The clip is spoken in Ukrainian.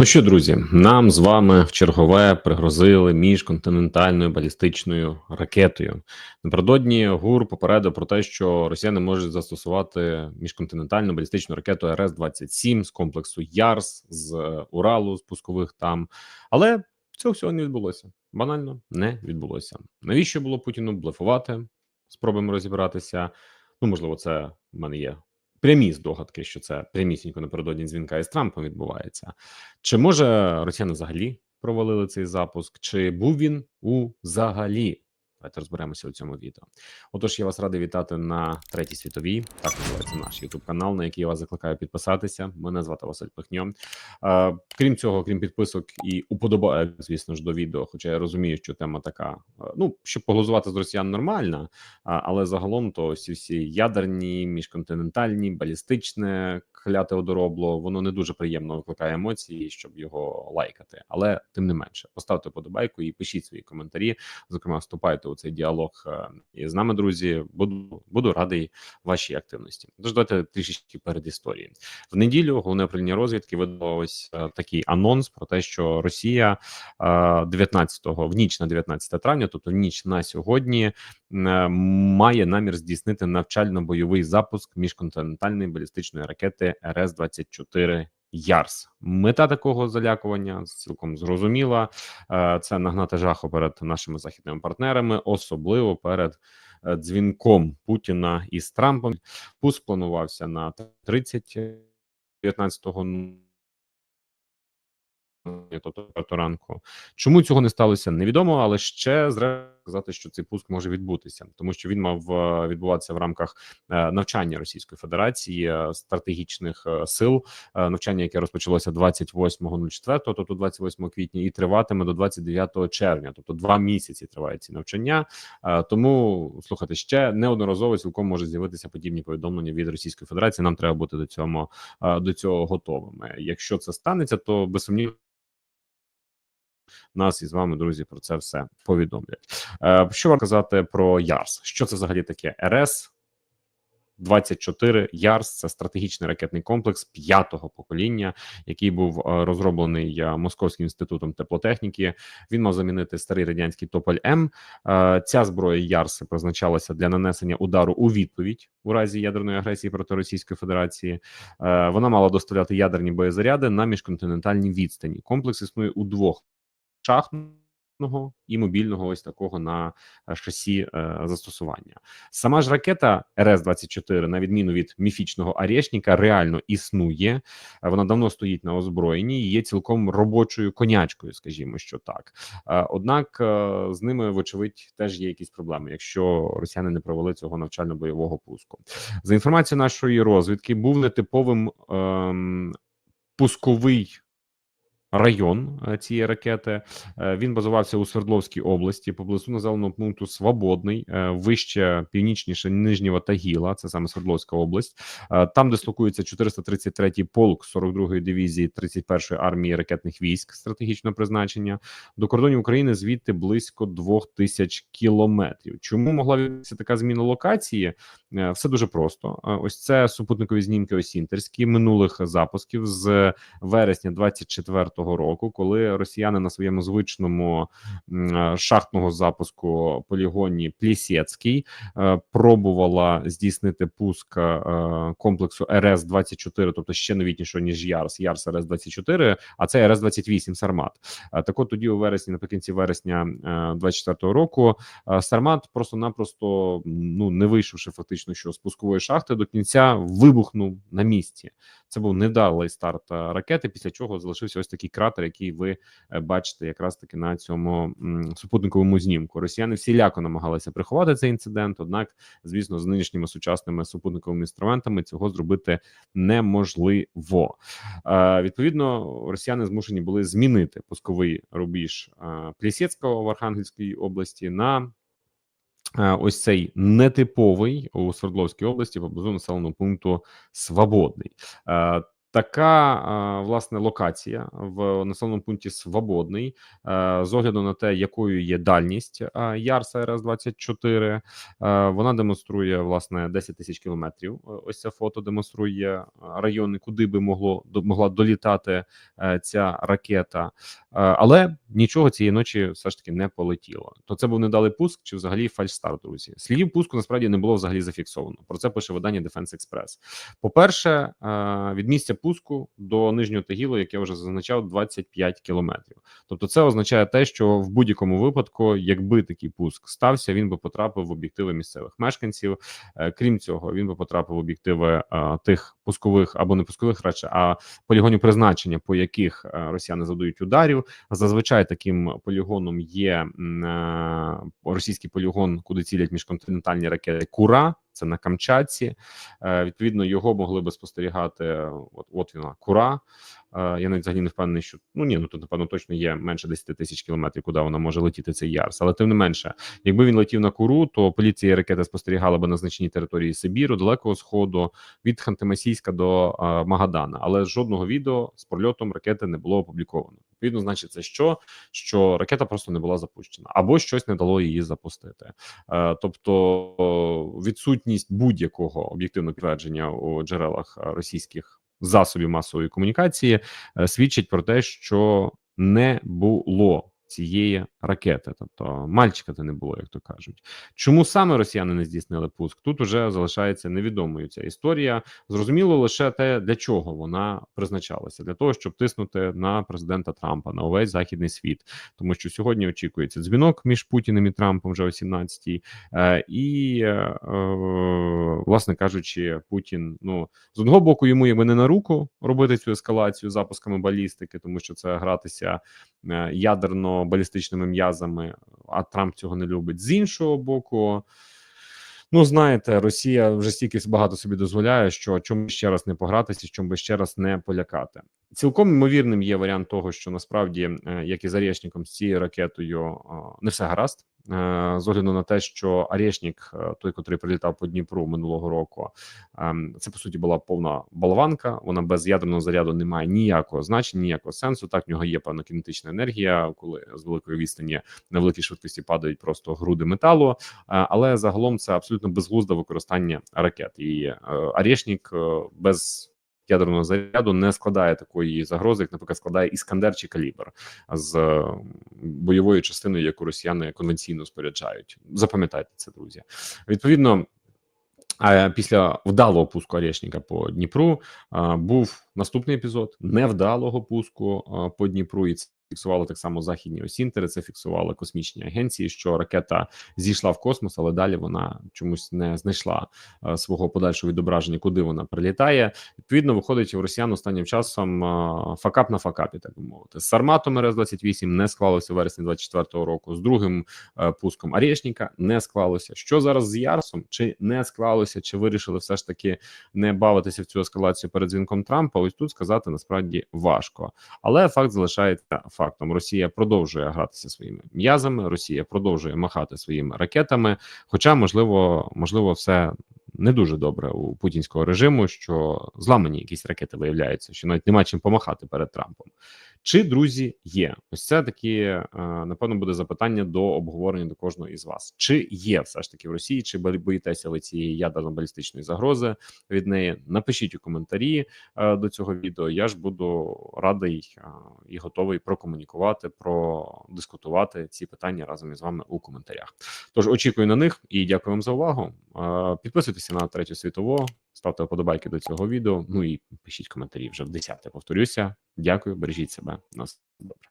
Ну що, друзі, нам з вами в чергове пригрозили міжконтинентальною балістичною ракетою. Напередодні ГУР попередив про те, що росіяни можуть застосувати міжконтинентальну балістичну ракету РС 27 з комплексу ЯРС з е, Уралу, з пускових там, але цього всього не відбулося. Банально не відбулося. Навіщо було Путіну блефувати? Спробуємо розібратися. Ну, можливо, це в мене є прямі здогадки, що це прямісінько напередодні дзвінка із Трампом відбувається. Чи може росіяни взагалі провалили цей запуск? Чи був він взагалі? Давайте розберемося у цьому відео. Отож, я вас радий вітати на третій світовій. Так називається наш Ютуб канал, на який я вас закликаю підписатися. Мене звати Василь Пихньо. Е, крім цього, крім підписок і уподобає, звісно ж, до відео. Хоча я розумію, що тема така. е, ну щоб поглузувати з росіян нормальна, а, але загалом то всі всі ядерні, міжконтинентальні, балістичне кляте одоробло, воно не дуже приємно викликає емоції, щоб його лайкати. Але тим не менше, поставте подобайку і пишіть свої коментарі. Зокрема, вступайте у цей діалог е, із нами, друзі. Буду буду радий вашій активності. Тож давайте трішечки перед історією. В неділю головне управління розвідки видало ось е, такий анонс про те, що Росія е, 19-го, в ніч на 19 травня, тобто в ніч на сьогодні, е, має намір здійснити навчально-бойовий запуск міжконтинентальної балістичної ракети РС 24 Ярс. Мета такого залякування цілком зрозуміла. Е, Це нагнати жаху перед нашими західними партнерами, особливо перед е, дзвінком Путіна із Трампом. Пуск планувався на 30 19-го тобто ранку. Чому цього не сталося, невідомо, але ще зрештою сказати, що цей пуск може відбутися, тому що він мав е, відбуватися в рамках е, навчання Російської Федерації е, стратегічних сил, навчання, яке розпочалося 28.04, тобто 28 квітня, і триватиме до 29 червня, тобто два місяці тривають ці навчання. Тому слухайте, ще неодноразово цілком може з'явитися подібні повідомлення від Російської Федерації. Нам треба бути до цього до цього готовими. Якщо це станеться, то безсумнівно нас із вами, друзі, про це все повідомлять. Е, Що вам казати про ЯРС? Що це взагалі таке? РС 24 ЯРС це стратегічний ракетний комплекс п'ятого покоління, який був е, розроблений е, Московським інститутом теплотехніки. Він мав замінити старий радянський Тополь М. Ця зброя ЯРС призначалася для нанесення удару у відповідь у разі ядерної агресії проти Російської Федерації. Вона мала доставляти ядерні боєзаряди на міжконтинентальній відстані. Комплекс існує у двох шахтного і мобільного, ось такого на е, шасі е, застосування. Сама ж ракета РС 24 на відміну від міфічного Арєшніка, реально існує. Е, Вона давно стоїть на озброєнні і є цілком робочою конячкою, скажімо, що так. Е, Однак е, з ними, вочевидь, теж є якісь проблеми, якщо росіяни не провели цього навчально-бойового пуску. За інформацією нашої розвідки, був нетиповим ем, пусковий район е, цієї ракети. Е, Він базувався у Свердловській області, поблизу населеного пункту Свободний, е, вище північніше Нижнього Тагіла, це саме Свердловська область. Там дислокується 433-й полк 42-ї дивізії 31-ї армії ракетних військ стратегічного призначення. До кордонів України звідти близько 2000 кілометрів. Чому могла відбутися така зміна локації? Все дуже просто. Ось це супутникові знімки осінтерські минулих запусків з вересня 24-го року, коли росіяни на своєму звичному е, шахтного запуску полігоні Плісецький е, пробувала здійснити пуск е, комплексу РС 24 тобто ще новітнішого ніж Ярс, Ярс РС 24 а це РС 28 Сармат. Так от тоді у вересні, наприкінці вересня е, 24-го року, Сармат просто-напросто ну не вийшовши фактично що з пускової шахти до кінця вибухнув на місці. Це був невдалий старт ракети. Після чого залишився ось такий кратер, який ви е, бачите, якраз таки на цьому супутниковому знімку. Росіяни всіляко намагалися приховати цей інцидент. Однак, звісно, з нинішніми сучасними супутниковими інструментами цього зробити неможливо. Е, відповідно, росіяни змушені були змінити пусковий рубіж е, Плісецького в Архангельській області на ось цей нетиповий у Свердловській області поблизу населеного пункту Свободний. Е, Така е, власне локація в населеному пункті Свободний е, з огляду на те, якою є дальність е, Ярса РС 24 Вона демонструє власне 10 тисяч кілометрів. Е, Ось це фото демонструє е, райони, куди би могло могла долітати е, ця ракета, Е, але нічого цієї ночі все ж таки не полетіло. То це був недалий пуск чи взагалі фальшстарт, друзі. Слідів пуску насправді не було взагалі зафіксовано. Про це пише видання Defense Express. По-перше, е, від місця пуску до нижнього Тагілу, як я вже зазначав, 25 кілометрів. Тобто, це означає те, що в будь-якому випадку, якби такий пуск стався, він би потрапив в об'єктиви місцевих мешканців. Е, Крім цього, він би потрапив в об'єктиви е, тих пускових або не пускових радше, а полігонів призначення, по яких е, росіяни завдають ударів. Зазвичай таким полігоном є російський полігон, куди цілять міжконтинентальні ракети Кура. Це на Камчатці. Е, відповідно, його могли би спостерігати. От, от вона Кура. Я навіть взагалі не впевнений, що ну ні, ну тут напевно точно є менше 10 тисяч кілометрів, куди вона може летіти цей Ярс. Але тим не менше, якби він летів на Куру, то поліція ракети спостерігала би на значній території Сибіру, Далекого Сходу, від Ханти-Мансійська до е, Магадана. Але жодного відео з прольотом ракети не було опубліковано. Відповідно, значить, це що? Що ракета просто не була запущена, або щось не дало її запустити. Е, тобто відсутність будь-якого об'єктивного підтвердження у джерелах російських засобів масової комунікації е, свідчить про те, що не було цієї ракети, тобто мальчика то не було, як то кажуть. Чому саме росіяни не здійснили пуск? Тут уже залишається невідомою ця історія. Зрозуміло лише те, для чого вона призначалася, для того, щоб тиснути на президента Трампа на увесь західний світ, тому що сьогодні очікується дзвінок між Путіним і Трампом вже о 17-й. Е, і, е, власне кажучи, Путін ну з одного боку йому якби не на руку робити цю ескалацію запусками балістики, тому що це гратися е, ядерно-балістичними м'язами, а Трамп цього не любить. З іншого боку. Ну, знаєте, Росія вже стільки багато собі дозволяє, що чому ще раз не погратися, чому ще раз не полякати. Цілком ймовірним є варіант того, що насправді, е, як і з Арєшніком, з цією ракетою не все гаразд. Е, З огляду на те, що Арєшнік, е, той, котрий прилітав по Дніпру минулого року, це по суті була повна болванка. Вона без ядерного заряду не має ніякого значення, ніякого сенсу. Так в нього є певна кінетична енергія, коли з великої відстані на великій швидкості падають просто груди металу. Але загалом це абсолютно безглузде використання ракет. І Арєшнік без ядерного заряду не складає такої загрози, як, наприклад, складає іскандер чи калібр з е, бойовою частиною, яку росіяни конвенційно споряджають. Запам'ятайте це, друзі. Відповідно. А після вдалого пуску Орешника по Дніпру був наступний епізод невдалого пуску по Дніпру, і це фіксували так само західні осінтери. Це фіксували космічні агенції, що ракета зійшла в космос, але далі вона чомусь не знайшла а, свого подальшого відображення, куди вона прилітає. Відповідно, виходить у росіян останнім часом а, факап на факапі, так би мовити. З Сарматом РС 28 не склалося в вересні 24-го року. З другим е, пуском Арєшніка не склалося. Що зараз з Ярсом? Чи не склалося, чи вирішили все ж таки не бавитися в цю ескалацію перед дзвінком Трампа? Ось тут сказати насправді важко, але факт залишається. Росія продовжує гратися своїми м'язами. Росія продовжує махати своїми ракетами. Хоча, можливо, можливо, все. Не дуже добре у путінського режиму, що зламані якісь ракети виявляються, що навіть нема чим помахати перед Трампом. Чи друзі є? Ось це такі е, напевно буде запитання до обговорення до кожного із вас. Чи є все ж таки в Росії? Чи боїтеся ви цієї ядерно-балістичної загрози від неї? Напишіть у коментарі е, до цього відео. Я ж буду радий е, і готовий прокомунікувати, продискутувати ці питання разом із вами у коментарях. Тож очікую на них і дякую вам за увагу. Підписуйтеся на третю світову, ставте вподобайки до цього відео. Ну і пишіть коментарі вже в десяте. Повторюся. Дякую, бережіть себе. На все добре.